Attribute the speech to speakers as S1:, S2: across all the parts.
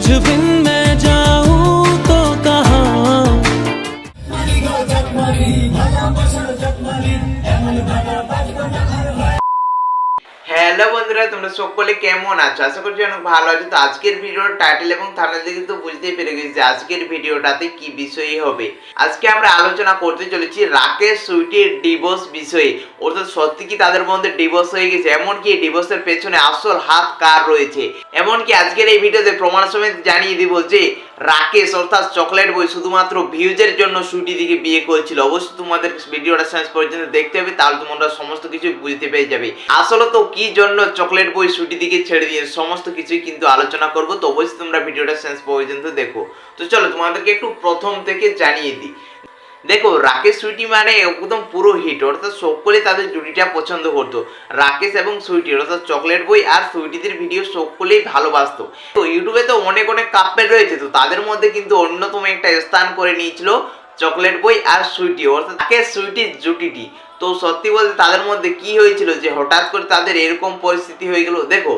S1: तुझ बिन
S2: বন্ধুরা, তোমরা সকলে কেমন আছো? আশা করছি অনেক ভালো আছো। তো আজকের ভিডিওর টাইটেল এবং থাম্বনেল দেখে তো বুঝতেই পেরে গেছি যে আজকের ভিডিওটাতে কি বিষয় হবে। আজকে আমরা আলোচনা করতে চলেছি রাকেশ সুইটির ডিভোর্স বিষয়ে। অর্থাৎ সত্যি কি তাদের মধ্যে ডিভোর্স হয়ে গেছে? এমনকি ডিভোর্সের পেছনে আসল হাত কার রয়েছে? এমনকি আজকের এই ভিডিওতে প্রমাণ সমেত জানিয়ে দিব যে রাকেশ অর্থাৎ চকলেট বই শুধুমাত্র ভিউজের জন্য সুইটি দিকে বিয়ে করেছিল। অবশ্যই তোমাদের ভিডিওটা শেষ পর্যন্ত দেখতে হবে, তাহলে তোমরা সমস্ত কিছু বুঝতে পেরে যাবে। আসলে তো কি জন্য চকলেট বই সুইটি দিকে ছেড়ে দিয়ে সমস্ত কিছুই কিন্তু আলোচনা করব, তো অবশ্যই তোমরা ভিডিওটা শেষ পর্যন্ত দেখো। তো চলো তোমাদেরকে একটু প্রথম থেকে জানিয়ে দিই। দেখো, রাকেশ সুইটি মানে একদম পুরো হিট অর্থাৎ সকলে তাদের জুটিটা পছন্দ করতো। রাকেশ এবং সুইটি, অর্থাৎ চকলেট বই আর সুইটিদের ভিডিও সকলেই ভালোবাসতো। তো ইউটিউবে তো অনেক অনেক কাপেল রয়েছে, তো তাদের মধ্যে কিন্তু অন্যতম একটা স্থান করে নিয়েছিল চকলেট বই আর সুইটি, অর্থাৎ রাকেশ সুইটির জুটিটি। তো সত্যি বলতে তাদের মধ্যে কি হয়েছিল যে হঠাৎ করে তাদের এরকম পরিস্থিতি হয়ে গেল? দেখো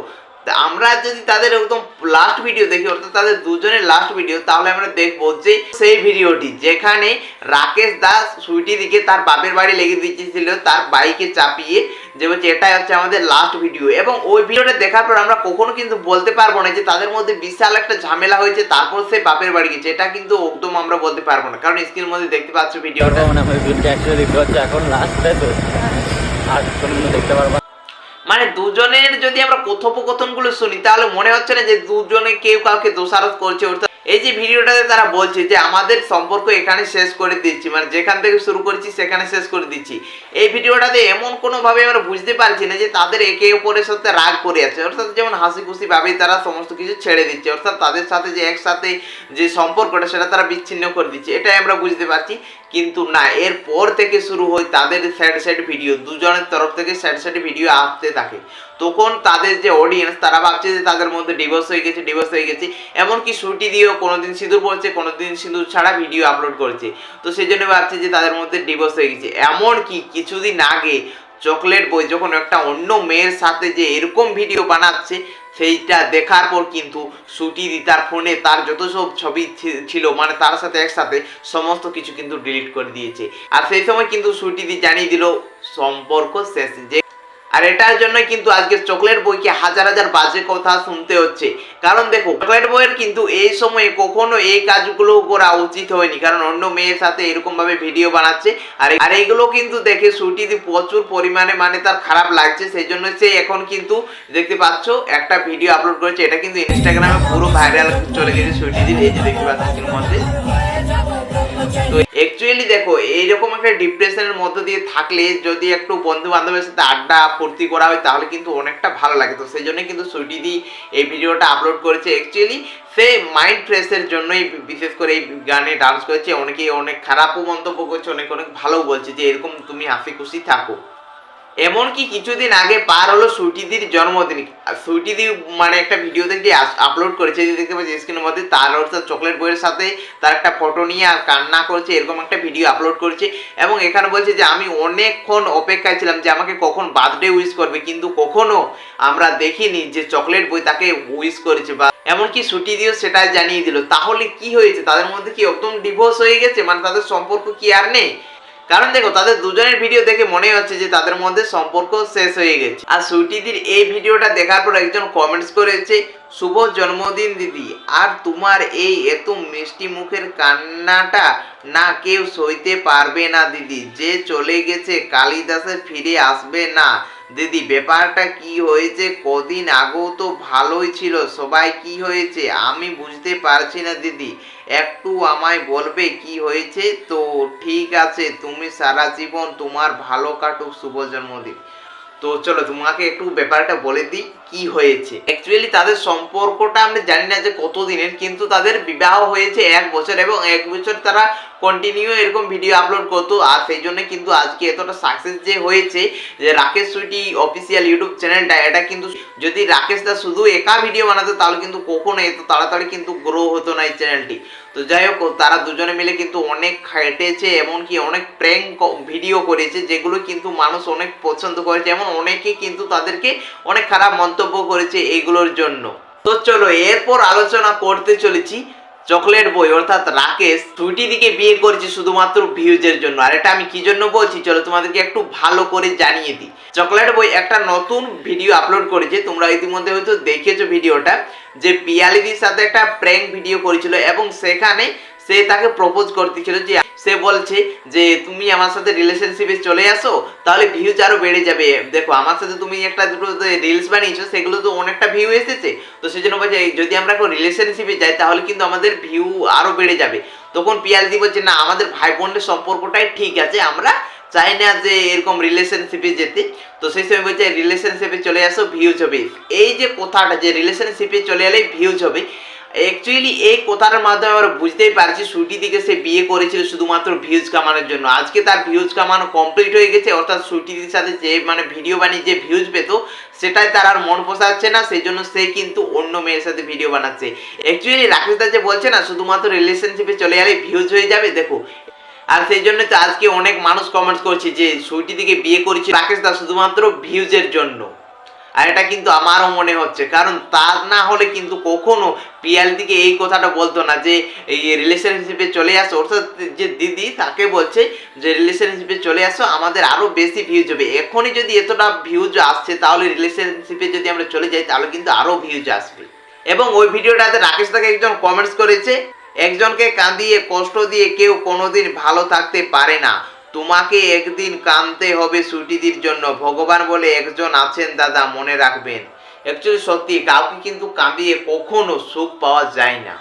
S2: আমরা যদি তাদের একদম লাস্ট ভিডিও দেখি, অর্থাৎ তাদের দুজনের লাস্ট ভিডিও তাহলে আমরা দেখব যে সেই ভিডিওটি যেখানে রাকেশ দাস সুইটি দিকে তার বাপের বাড়ি লেগে দিয়েছিল, তার বাইকে চাপিয়ে, যে বলছে এটাই হচ্ছে আমাদের লাস্ট ভিডিও এবং ওই ভিডিওটা দেখার পর আমরা কখনো কিন্তু বলতে পারব না যে তাদের মধ্যে বিশাল একটা ঝামেলা হয়েছে, তারপর সে বাপের বাড়ি গেছে এটা কিন্তু একদম আমরা বলতে পারব না, কারণ স্ক্রিনের মধ্যে দেখতে পাচ্ছ ভিডিওটা।
S3: এখন লাস্ট আর দেখতে পারব।
S2: মানে দুজনের যদি আমরা কথোপকথনগুলো শুনি, তাহলে মনে হচ্ছে না যে দুজনে কেউ কাউকে দোষারোপ করছে অর্থাৎ এই যে ভিডিওটাতে তারা বলছে যে আমাদের সম্পর্ক এখানে শেষ করে দিচ্ছি মানে যেখান থেকে শুরু করেছি সেখানে শেষ করে দিচ্ছি। এই ভিডিওটাতে এমন কোনোভাবে আমরা বুঝতে পারছি না যে তাদের একে অপরের সাথে রাগ করে আছে, অর্থাৎ যেমন হাসি খুশি ভাবেই তারা সমস্ত কিছু ছেড়ে দিচ্ছে, অর্থাৎ তাদের সাথে যে একসাথে যে সম্পর্কটা সেটা তারা বিচ্ছিন্ন করে দিচ্ছে, এটাই আমরা বুঝতে পারছি। কিন্তু না এর পর থেকে শুরু হয় তাদের স্যাড স্যাড ভিডিও দুজনের তরফ থেকে স্যাড স্যাড ভিডিও আসতে থাকে। তখন তাদের যে অডিয়েন্স তারা ভাবছে যে তাদের মধ্যে ডিভোর্স হয়ে গেছে ডিভোর্স হয়ে গেছে। এমনকি সুটি দিয়েও কোনোদিন সিঁদুর পড়ছে, কোনোদিন সিঁদুর ছাড়া ভিডিও আপলোড করছে। তো সেই জন্য ভাবছে যে তাদের মধ্যে ডিভোর্স হয়ে গেছে। এমনকি কিছুদিন আগে চকলেট বই, যখন একটা অন্য মেয়ের সাথে যে এরকম ভিডিও বানাচ্ছে, সেইটা দেখার পর কিন্তু সুটি দি তার ফোনে তার যত সব ছবি ছিল মানে তার সাথে একসাথে সমস্ত কিছু কিন্তু ডিলিট করে দিয়েছে। আর সেই সময় কিন্তু সুটি দি জানিয়ে দিল, সম্পর্ক শেষ, যে আর এটার জন্য কিন্তু আজকে চকলেট বইকে হাজার হাজার বাজে কথা শুনতে হচ্ছে। কারণ দেখো চকলেট বইয়ের কিন্তু এই সময়ে কখনো এই কাজগুলো করা উচিত হয়নি। কারণ অন্য মেয়ের সাথে এরকম ভাবে ভিডিও বানাচ্ছে। আর আর এইগুলো কিন্তু দেখে সুটিদি প্রচুর পরিমাণে মানে তার খারাপ লাগছে। সেই জন্য সে এখন কিন্তু দেখতে পাচ্ছ, একটা ভিডিও আপলোড করেছে। এটা কিন্তু ইনস্টাগ্রামে পুরো ভাইরাল চলে গেছে সুটিদির এই যে দেখতে পাচ্ছ মধ্যে। অ্যাকচুয়ালি দেখো, এইরকম একটা ডিপ্রেশনের মধ্য দিয়ে থাকলে যদি একটু বন্ধু বান্ধবের সাথে আড্ডা, ফুর্তি করা হয়, তাহলে কিন্তু অনেকটা ভালো লাগে। তো সেই জন্য কিন্তু সুইটিদি এই ভিডিওটা আপলোড করেছে। অ্যাকচুয়ালি সে মাইন্ড ফ্রেশের জন্যই বিশেষ করে এই গানে ডান্স করেছে। অনেকেই অনেক খারাপও মন্তব্য করছে, অনেক অনেক ভালোও বলছে যে এরকম তুমি হাসি খুশি থাকো। এমনকি কিছুদিন আগে পার হলো সুইটিদির জন্মদিন। আর সুইটিদি মানে একটা ভিডিও দেখে আপলোড করেছে, যে দেখতে পাচ্ছি স্ক্রিনের মধ্যে, তার অর্থাৎ চকলেট বইয়ের সাথে তার একটা ফটো নিয়ে আর কান্না করছে, এরকম একটা ভিডিও আপলোড করেছে। এবং এখানে বলছে যে, আমি অনেকক্ষণ অপেক্ষায় ছিলাম যে আমাকে কখন বার্থডে উইশ করবে, কিন্তু কখনো আমরা দেখিনি যে চকলেট বই তাকে উইশ করেছে বা এমনকি ছুটি দিয়েও সেটা জানিয়ে দিল। তাহলে কি হয়েছে? তাদের মধ্যে কি একদম ডিভোর্স হয়ে গেছে? মানে তাদের সম্পর্ক কি আর নেই? কারণ দেখো, তাদের দুজনের ভিডিও দেখে মনে হচ্ছে যে তাদের মধ্যে সম্পর্ক শেষ হয়ে গেছে। আর সুইটিদির এই ভিডিওটা দেখার পর একজন কমেন্টস করেছে, শুভ জন্মদিন দিদি, আর তোমার এই এত মিষ্টি মুখের কান্নাটা না কেউ সইতে পারবে না দিদি, যে চলে গেছে কালিদাসে ফিরে আসবে না। দিদি, ব্যাপারটা কি হয়েছে? কদিন আগেও তো ভালোই ছিল। সবাই কি হয়েছে? আমি বুঝতে পারছি না দিদি। একটু আমায় বলবে কি হয়েছে? তো ঠিক আছে, তুমি সারা জীবন তোমার ভালো কাটুক শুভ জন্মদিন। তো চলো, তোমাকে একটু ব্যাপারটা বলে দিই, কি হয়েছে? অ্যাকচুয়ালি তাদের সম্পর্কটা আমরা জানি না যে কতদিনের, কিন্তু তাদের বিবাহ হয়েছে এক বছর এবং এক বছর তারা কন্টিনিউ এরকম ভিডিও আপলোড করতো। আর সেই জন্য কিন্তু আজকে এতটা সাকসেস যে হয়েছে যে রাকেশ সুইটি অফিসিয়াল ইউটিউব চ্যানেলটা এটা কিন্তু যদি রাকেশ দা শুধু একা ভিডিও বানাতো, তাহলে কিন্তু কখনো এত তাড়াতাড়ি কিন্তু গ্রো হতো না এই চ্যানেলটি তো যাই হোক, তারা দুজনে মিলে কিন্তু অনেক খেটেছে, এমনকি অনেক প্র্যাঙ্ক ভিডিও করেছে, যেগুলো কিন্তু মানুষ অনেক পছন্দ করেছে, এমন অনেকে কিন্তু তাদেরকে অনেক খারাপ মন্তব্য করেছে এইগুলোর জন্য। তো চলো, এরপর আলোচনা করতে চলেছি। চকলেট বই, অর্থাৎ রাকেশ সুইটি দিকে বিয়ে করেছে শুধুমাত্র ভিউজের জন্য। আর এটা আমি কি জন্য বলছি? চলো তোমাদেরকে একটু ভালো করে জানিয়ে দিই। চকলেট বই একটা নতুন ভিডিও আপলোড করেছে। তোমরা ইতিমধ্যে হয়তো দেখেছ ভিডিওটা, যে পিয়ালিদির সাথে একটা প্র্যাঙ্ক ভিডিও করেছিল এবং সেখানে সে তাকে প্রপোজ করতেছিল যে, সে বলছে যে, তুমি আমার সাথে রিলেশনশিপে চলে আসো, তাহলে ভিউজ আরও বেড়ে যাবে। দেখো, আমার সাথে তুমি একটা দুটো রিলস বানিয়েছো, সেগুলো তো অনেকটা ভিউ এসেছে। তো সেই জন্য বলছে যদি আমরা এখন রিলেশনশিপে যাই, তাহলে কিন্তু আমাদের ভিউ আরও বেড়ে যাবে। তখন পিয়ালদি বলছে, না, আমাদের ভাই বোনের সম্পর্কটাই ঠিক আছে, আমরা চাই না যে এরকম রিলেশনশিপে যেতে। তো সেই সময় বলছে রিলেশনশিপে চলে আসো ভিউজ হবে। এই যে কথাটা যে রিলেশনশিপে চলে এলেই ভিউজ হবে অ্যাকচুয়ালি এই কথার মাধ্যমে আমরা বুঝতেই পারছি সুইটি দিকে সে বিয়ে করেছিল শুধুমাত্র ভিউজ কামানোর জন্য। আজকে তার ভিউজ কামানো কমপ্লিট হয়ে গেছে, অর্থাৎ সুইটির সাথে যে মানে ভিডিও বানিয়ে যে ভিউজ পেত, সেটাই তার আর মন পোষাচ্ছে না সেই জন্য সে কিন্তু অন্য মেয়ের সাথে ভিডিও বানাচ্ছে। অ্যাকচুয়ালি রাকেশ দা যে বলছে না, শুধুমাত্র রিলেশনশিপে চলে গেলে ভিউজ হয়ে যাবে, দেখো। আর সেই জন্য তো আজকে অনেক মানুষ কমেন্টস করছে যে সুইটি দিকে বিয়ে করেছে রাকেশ দা শুধুমাত্র ভিউজের জন্য। আর এটা কিন্তু আমারও মনে হচ্ছে। কারণ তার না হলে কিন্তু কখনো পিয়াল দিকে এই কথাটা বলতো না যে, এই রিলেশনশিপে চলে আসো। অর্থাৎ যে দিদি তাকে বলছে যে রিলেশনশিপে চলে আসো, আমাদের আরও বেশি ভিউজ হবে। এখনই যদি এতটা ভিউজ আসছে, তাহলে রিলেশনশিপে যদি আমরা চলে যাই, তাহলে কিন্তু আরও ভিউজ আসবে। এবং ওই ভিডিওটাতে রাকেশ তাকে একজন কমেন্টস করেছে, একজনকে কাঁদিয়ে, কষ্ট দিয়ে কেউ কোনোদিন ভালো থাকতে পারে না। তোমাকে একদিন কানতে হবে সুটিদির জন্য। ভগবান বলে একজন আছেন দাদা, মনে রাখবেন। অ্যাকচুয়ালি সত্যি, কাউকে কিন্তু কাঁদিয়ে কখনো সুখ পাওয়া যায় না।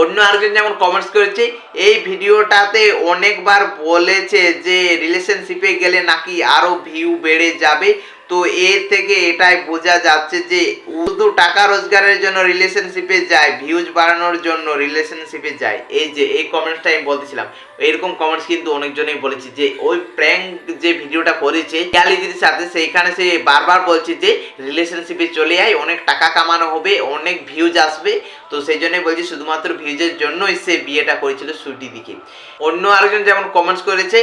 S2: অন্য আরেকজন যেমন কমেন্টস করেছে, এই ভিডিওটাতে অনেকবার বলেছে যে রিলেশনশিপে গেলে নাকি আরও ভিউ বেড়ে যাবে। তো এর থেকে এটাই বোঝা যাচ্ছে যে শুধু টাকা রোজগারের জন্য রিলেশনশিপে যায় ভিউজ বাড়ানোর জন্য রিলেশনশিপে যায়। এই যে, এই কমেন্টসটা আমি বলতেছিলাম। এরকম কমেন্টস কিন্তু অনেকজনই বলেছে যে, ওই প্র্যাঙ্ক যে ভিডিওটা করেছে ক্যালিদির সাথে সেইখানে সে বারবার বলছে যে রিলেশনশিপে চলে আয়, অনেক টাকা কামানো হবে, অনেক ভিউজ আসবে তো সেই জন্যই বলছি শুধুমাত্র ভিউজের জন্যই সে বিয়েটা করেছিল সুটি দিকে। অন্য আরেকজন যেমন কমেন্টস করেছে,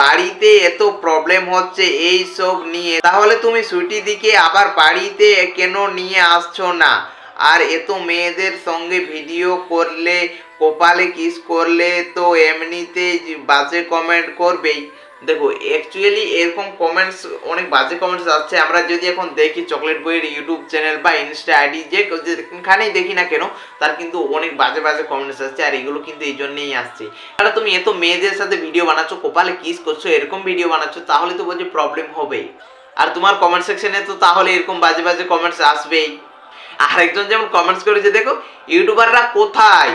S2: বাড়িতে এত প্রবলেম হচ্ছে এই সব নিয়ে, তাহলে তুমি সুটি দিকে আবার বাড়িতে কেন নিয়ে আসছো না? আর এত মেয়েদের সঙ্গে ভিডিও করলে, কপালে কিস করলে তো এমনিতে বাজে কমেন্ট করবেই। দেখো অ্যাকচুয়ালি এরকম কমেন্টস অনেক বাজে কমেন্টস আসছে। আমরা যদি এখন দেখি চকলেট বইয়ের ইউটিউব চ্যানেল বা ইনস্টা আইডি যে যেখানেই দেখি না কেন, তার কিন্তু অনেক বাজে বাজে কমেন্টস আসছে, আর এগুলো কিন্তু এই জন্যেই আসছে। তাহলে তুমি এত মেয়েদের সাথে ভিডিও বানাচ্ছো, কপালে কিস করছ, এরকম ভিডিও বানাচ্ছো, তাহলে তো বলছে প্রবলেম হবেই। আর তোমার কমেন্ট সেকশনে তো তাহলে এরকম বাজে বাজে কমেন্টস আসবেই। আরেকজন যেমন কমেন্টস করেছে, দেখো ইউটিউবাররা কোথায়?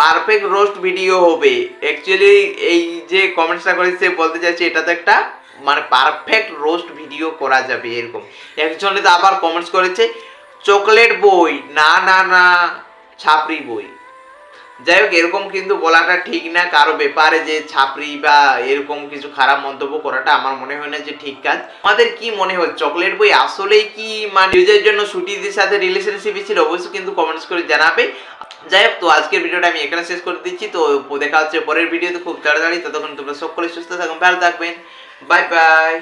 S2: পারফেক্ট রোস্ট ভিডিও হবে। অ্যাকচুয়ালি এই যে কমেন্টসটা করেছে বলতে চাইছে, এটা তো একটা মানে পারফেক্ট রোস্ট ভিডিও করা যাবে এরকম। একজনে তো আবার কমেন্টস করেছে, চকলেট বই। না না না ছাপরি বই। যাই হোক, এরকম কিন্তু বলাটা ঠিক না। কারও ব্যাপারে যে ছাপরি বা এরকম কিছু খারাপ মন্তব্য করাটা আমার মনে হয় না যে ঠিক কাজ। আমাদের কি মনে হয়, চকলেট বই আসলেই কি মানে ইউজের জন্য সুটিদের সাথে রিলেশনশিপ ছিল? অবশ্যই কিন্তু কমেন্টস করে জানাবে। যাই হোক, তো আজকের ভিডিওটা আমি এখানে শেষ করে দিচ্ছি। তো দেখা হচ্ছে পরের ভিডিওতে। খুব তাড়াতাড়ি। ততক্ষণ তোমরা সকলে সুস্থ থাকুন ভালো থাকবেন। Bye bye